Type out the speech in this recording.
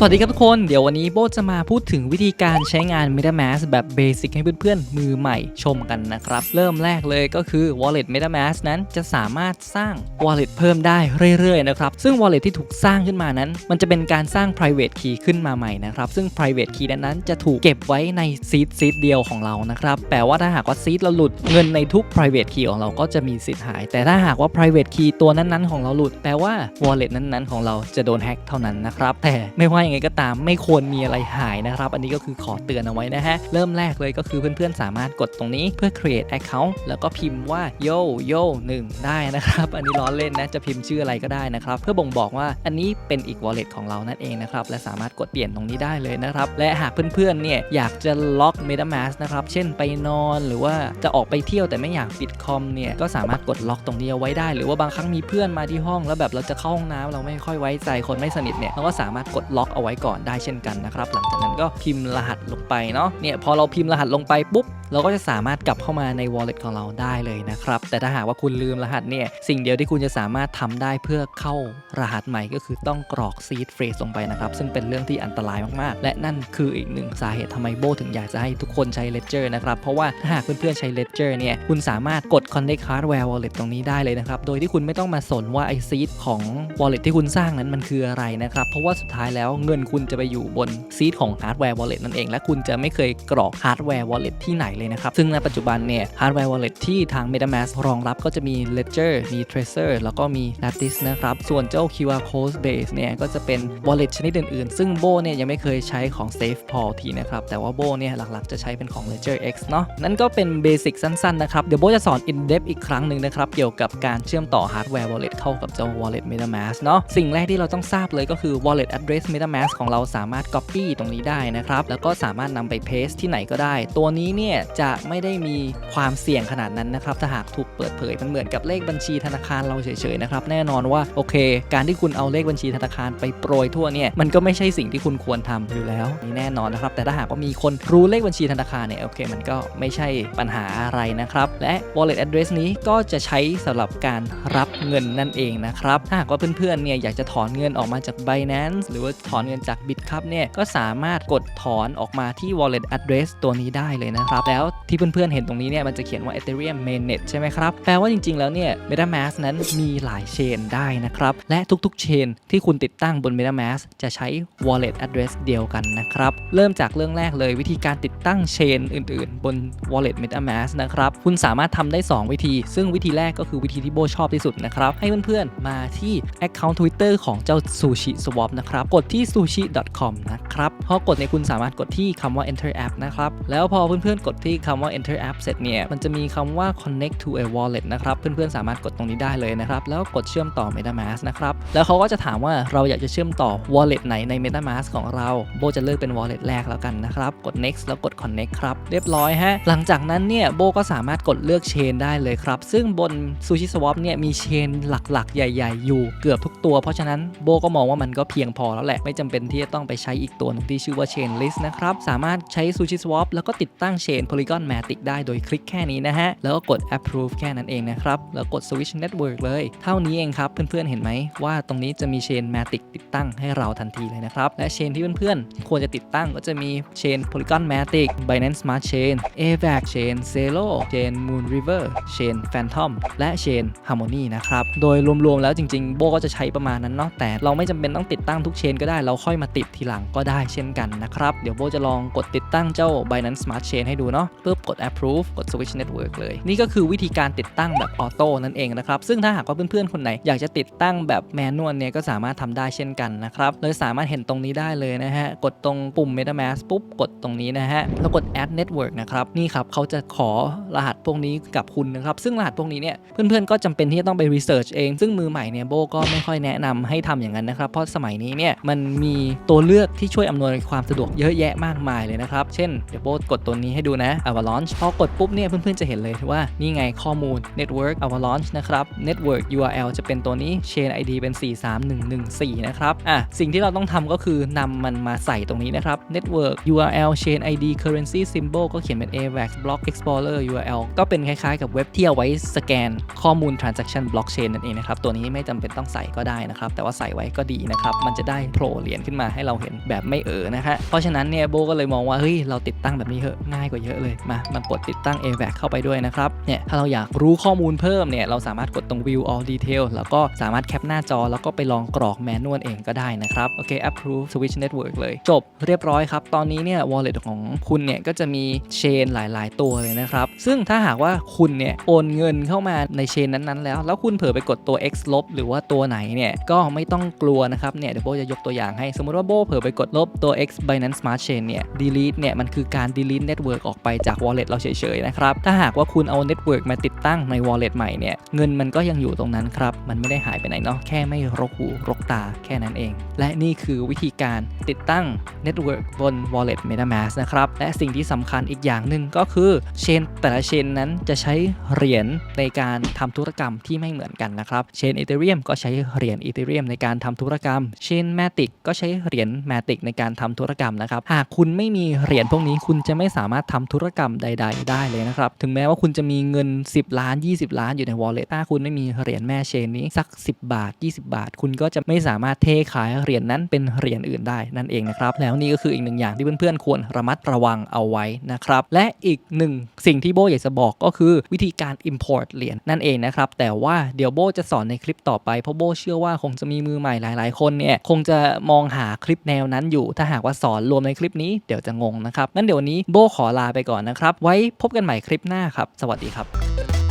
สวัสดีครับทุกคน เดี๋ยววันนี้โบจะมาพูดถึงวิธีการใช้งาน MetaMask แบบเบสิกให้เพื่อนๆ มือใหม่ชมกันนะครับ เริ่มแรกเลยก็คือ Wallet MetaMask นั้นจะสามารถสร้าง Wallet เพิ่มได้เรื่อยๆนะครับ ซึ่ง Wallet ที่ถูกสร้างขึ้นมานั้น มันจะเป็นการสร้าง private key ขึ้นมาใหม่นะครับ ซึ่ง private key นั้นจะถูกเก็บไว้ใน seed seed เดียวของเรานะครับแปลว่าถ้าหากว่า seed เราหลุดเงินในทุก private key ของเราก็จะมีสิทธิ์หาย แต่ถ้าหากว่า private key ตัวนั้นๆ ของเราหลุด แปลว่า wallet นั้นๆ ของเราจะโดนแฮ็กเท่านั้นนะครับแต่ไม่ว่ายังไงก็ตามไม่ควรมีอะไรหายนะครับ อันนี้ก็คือขอเตือนเอาไว้นะฮะ เริ่มแรกเลยก็คือเพื่อนๆ สามารถกดตรงนี้เพื่อ create account แล้วก็พิมพ์ว่า yo yo 1ได้นะครับ อันนี้ล้อเล่นนะ จะพิมพ์ชื่ออะไรก็ได้นะครับ เพื่อบ่งบอกว่าอันนี้เป็นอีก wallet ของเรานั่นเองนะครับ และสามารถกดเปลี่ยนตรงนี้ได้เลยนะครับ และหากเพื่อนๆ เนี่ยอยากจะล็อก MetaMask นะครับ เช่นไปนอนหรือว่าจะออกไปเที่ยวแต่ไม่อยากปิดคอมเนี่ย ก็สามารถกดล็อกตรงนี้เอาไว้ได้ หรือว่าบางครั้งมีเพื่อนมาที่ห้อง แล้วแบบเราจะเข้าห้องน้ำเราไม่ค่อยไว้ใจคนไม่สนิทเนี่ย เราก็สามารถกดล็อกเอาไว้ก่อนได้เช่นกันนะครับ หลังจากนั้นก็พิมพ์รหัสลงไปเนาะเนี่ยพอเราพิมพ์รหัสลงไปปุ๊บเราก็จะสามารถกลับเข้ามาใน wallet ของเราได้เลยนะครับแต่ถ้าหากว่าคุณลืมรหัสเนี่ยสิ่งเดียวที่คุณจะสามารถทำได้เพื่อเข้ารหัสใหม่ก็คือต้องกรอก seed phrase ลงไปนะครับซึ่งเป็นเรื่องที่อันตรายมากๆ และนั่นคืออีกหนึ่งสาเหตุทำไมโบถึงอยากจะให้ทุกคนใช้ ledger นะครับเพราะว่าถ้าหากเพื่อนๆใช้ ledger เนี่ยคุณสามารถกด connect hardware wallet ตรงนี้ได้เลยนะครับโดยที่คุณไม่ต้องมาสนว่าไอ seed ของ wallet ที่คุณสร้างนั้นมันคืออะไรนะครับเพราะว่าสุดท้ายแล้วเงินคุณจะไปอยู่บน seed ของ hardware wallet นั่นเอง และคุณจะไม่เคยกรอก hardware wallet ที่ไหนเลยนะครับ ซึ่งในปัจจุบันเนี่ย hardware wallet ที่ทาง MetaMask รองรับก็จะมี ledger มี tracer แล้วก็มี lattice นะครับ ส่วนเจ้า QR code base เนี่ยก็จะเป็น wallet ชนิดอื่นๆ ซึ่งโบเนี่ยยังไม่เคยใช้ของ SafePal ทีนะครับ แต่ว่าโบเนี่ยหลักๆ จะใช้เป็นของ Ledger X เนาะนั่นก็เป็นเบสิกสั้นๆนะครับ เดี๋ยวโบจะสอน in depth อีกครั้งหนึ่งนะครับ เกี่ยวกับการเชื่อมต่อ hardware wallet เข้ากับเจ้า wallet MetaMask เนาะสิ่งแรกที่เราต้องทราบเลยก็คือ wallet address MetaMask ของเราสามารถ copy ตรงนี้ได้นะครับ แล้วก็สามารถนำไป paste ที่ไหนก็ได้ ตัวนี้เนี่ยจะไม่ได้มีความเสี่ยงขนาดนั้นนะครับ ถ้าหากถูกเปิดเผยมันเหมือนกับเลขบัญชีธนาคารเราเฉยๆนะครับ แน่นอนว่าโอเค การที่คุณเอาเลขบัญชีธนาคารไปโปรยทั่วเนี่ยมันก็ไม่ใช่สิ่งที่คุณควรทำอยู่แล้วนี่แน่นอนนะครับ แต่ถ้าหากว่ามีคนรู้เลขบัญชีธนาคารเนี่ยโอเค มันก็ไม่ใช่ปัญหาอะไรนะครับ และ wallet address นี้ก็จะใช้สำหรับการรับเงินนั่นเองนะครับถ้าหากว่าเพื่อนๆเนี่ยอยากจะถอนเงินออกมาจาก Binance หรือว่าถอนเงินจาก Bitcup เนี่ยก็สามารถกดถอนออกมาที่ wallet address ตัวนี้ได้เลยนะครับ แล้วที่เพื่อนๆเห็นตรงนี้เนี่ยมันจะเขียนว่า Ethereum mainnet ใช่ไหมครับ แปลว่าจริงๆ แล้วเนี่ย MetaMask นั้นมีหลายเชนได้นะครับ และทุกๆ เชนที่คุณติดตั้งบน MetaMask จะใช้ wallet address เดียวกันนะครับ เริ่มจากเรื่องแรกเลยวิธีการติดตั้งเชนอื่นๆ บน wallet MetaMask นะครับคุณสามารถทำได้ 2 วิธี ซึ่งวิธีแรกก็คือวิธีที่โบชอบที่สุดนะครับให้เพื่อนๆมาที่ account Twitter ของเจ้า Sushi Swap นะครับกดที่ sushi.com นะครับ พอกดเนี่ยคุณสามารถกดที่คำว่า enter app นะครับ แล้วพอเพื่อนๆ กดที่คำว่า enter app เสร็จเนี่ย มันจะมีคำว่า connect to a wallet นะครับ เพื่อนๆ สามารถกดตรงนี้ได้เลยนะครับ แล้วกดเชื่อมต่อ MetaMask นะครับ แล้วเขาก็จะถามว่าเราอยากจะเชื่อมต่อ wallet ไหนใน MetaMask ของเรา โบจะเลือกเป็น wallet แรกแล้วกันนะครับ กด next แล้วกด connect ครับ เรียบร้อยฮะ หลังจากนั้นเนี่ย โบก็สามารถกดเลือกเชนได้เลยครับ ซึ่งบน Sushi Swap เนี่ย มีเชนหลักๆ ใหญ่ ๆ อยู่เกือบทุกตัว เพราะฉะนั้นโบก็มองว่ามันก็เพียงพอแล้วแหละไม่จำเป็นที่จะต้องไปใช้อีกตัวนึงที่ชื่อว่า Chain List นะครับ สามารถใช้ Sushi Swap แล้วก็ติดตั้ง Chain Polygon Matic ได้โดยคลิกแค่นี้นะฮะ แล้วก็กด approve แค่นั้นเองนะครับ แล้วกด switch network เลย เท่านี้เองครับเพื่อนๆเห็นไหมว่าตรงนี้จะมี Chain Matic ติดตั้งให้เราทันทีเลยนะครับ และ Chain ที่เพื่อนๆควรจะติดตั้งก็จะมี Chain Polygon Matic Binance Smart Chain AVAX Chain Celo Chain Moon River Chain Phantom และ Chain Harmony นะครับโดยรวมๆแล้วจริงๆ โบก็จะใช้ประมาณนั้นเนาะแต่เราไม่จำเป็นต้องติดตั้งทุกเชนก็ได้เราค่อยมาติดทีหลังก็ได้เช่นกันนะครับ เดี๋ยวโบจะลองกดติดตั้งเจ้า Binance Smart Chain ให้ดูเนาะปุ๊บกด approve กด switch network เลย นี่ก็คือวิธีการติดตั้งแบบออโต้นั่นเองนะครับ ซึ่งถ้าหากว่าเพื่อนๆ คนไหน อยากจะติดตั้งแบบแมนนวลเนี่ยก็สามารถทำได้เช่นกันนะครับเลยสามารถเห็นตรงนี้ได้เลยนะฮะ กดตรงปุ่ม MetaMask ปุ๊บกดตรงนี้นะฮะ แล้วกด add network นะครับ นี่ครับเขาจะขอรหัสพวกนี้กับคุณนะครับ ซึ่งรหัสพวกนี้เนี่ยเพื่อนๆ ก็จำเป็นที่จะต้องไป research เอง ซึ่งมือใหม่เนี่ยโบก็ไม่ค่อยแนะนำให้ทำอย่างนั้นนะครับ เพราะสมัยนี้เนี่ยมันมีตัวเลือกที่ช่วยอำนวยความสะดวกเยอะแยะมากมายเลยนะครับ เช่น เดี๋ยวโบกดตัวนี้ให้ดูนะ Avalanche พอกดปุ๊บเนี่ยเพื่อนๆจะเห็นเลยว่านี่ไงข้อมูล network Avalanche นะครับ network URL จะเป็นตัวนี้ chain ID เป็น 43114 นะครับ อะ สิ่งที่เราต้องทำก็คือนำมันมาใส่ตรงนี้นะครับ network URL chain ID currency symbol ก็เขียนเป็น AVAX block explorer URL ก็เป็นคล้ายๆ กับเว็บที่เอาไว้สแกนข้อมูล transaction blockchain นั่นเองนะครับ ตัวนี้ไม่จำเป็นต้องใส่ก็ได้นะครับ แต่ว่าใส่ไว้ก็ดีนะครับ มันจะได้โผล่เหรียญขึ้นมาให้เราเห็นแบบไม่เออนะฮะเพราะฉะนั้นเนี่ยโบก็เลยมองว่าเฮ้ยเราติดตั้งแบบนี้เถอะง่ายกว่าเยอะเลยมามันกดติดตั้ง AVAC เข้าไปด้วยนะครับเนี่ยถ้าเราอยากรู้ข้อมูลเพิ่มเนี่ยเราสามารถกดตรง View All Detail แล้วก็สามารถแคปหน้าจอแล้วก็ไปลองกรอกแมนนวลเองก็ได้นะครับโอเค Approve Switch Network เลย จบเรียบร้อยครับ ตอนนี้เนี่ย wallet ของคุณเนี่ย ก็จะมีเชนหลาย ๆ ตัวเลยนะครับ ซึ่งถ้าหากว่าคุณเนี่ย โอนเงินเข้ามาในเชนนั้น ๆ แล้ว แล้วคุณเผลอไปกดตัว x ลบหรือว่าตัวไหนเนี่ย ก็ไม่ต้องกลัวนะครับเนี่ยเดี๋ยวโบจะยกตัวอย่างให้สมมติว่าโบเผลอไปกดลบตัว x Binance Smart Chain เนี่ย delete เนี่ย มันคือการ delete network ออกไปจาก wallet เราเฉยๆนะครับ ถ้าหากว่าคุณเอา network มาติดตั้งใน wallet ใหม่เนี่ย เงินมันก็ยังอยู่ตรงนั้นครับ มันไม่ได้หายไปไหนเนาะแค่ไม่รกหูรกตาแค่นั้นเอง และนี่คือวิธีการติดตั้ง Network บน Wallet MetaMask นะครับและสิ่งที่สำคัญอีกอย่างหนึ่งก็คือเชนแต่ละเชนนั้นจะใช้เหรียญในการทำธุรกรรมที่ไม่เหมือนกันนะครับเชน Ethereum ก็ใช้เหรียญ Ethereum ในการทำธุรกรรมเชน Matic ก็ใช้เหรียญ Matic ในการทำธุรกรรมนะครับ หากคุณไม่มีเหรียญพวกนี้คุณจะไม่สามารถทำธุรกรรมใด ๆ ได้เลยนะครับ ถึงแม้ว่าคุณจะมีเงิน 10 ล้าน 20 ล้านอยู่ใน Wallet ถ้าคุณไม่มีเหรียญแม่เชนนี้สัก 10 บาท 20 บาท คุณก็จะไม่สามารถเทขายเหรียญนั้นเป็นเหรียญอื่นได้นั่นเองนะครับ แล้วนี่ก็คืออีกหนึ่งอย่างที่เพื่อนๆควรระมัดระวังเอาไว้นะครับ และอีกหนึ่งสิ่งที่โบอยากจะบอกก็คือวิธีการ import เหรียญนั่นเองนะครับ แต่ว่าเดี๋ยวโบจะสอนในคลิปต่อไปเพราะโบเชื่อว่าคงจะมีมือใหม่หลาย ๆ คนเนี่ยคงจะมององหาคลิปแนวนั้นอยู่ ถ้าหากว่าสอนรวมในคลิปนี้เดี๋ยวจะงงนะครับงั้นเดี๋ยววันนี้โบขอลาไปก่อนนะครับ ไว้พบกันใหม่คลิปหน้าครับ สวัสดีครับ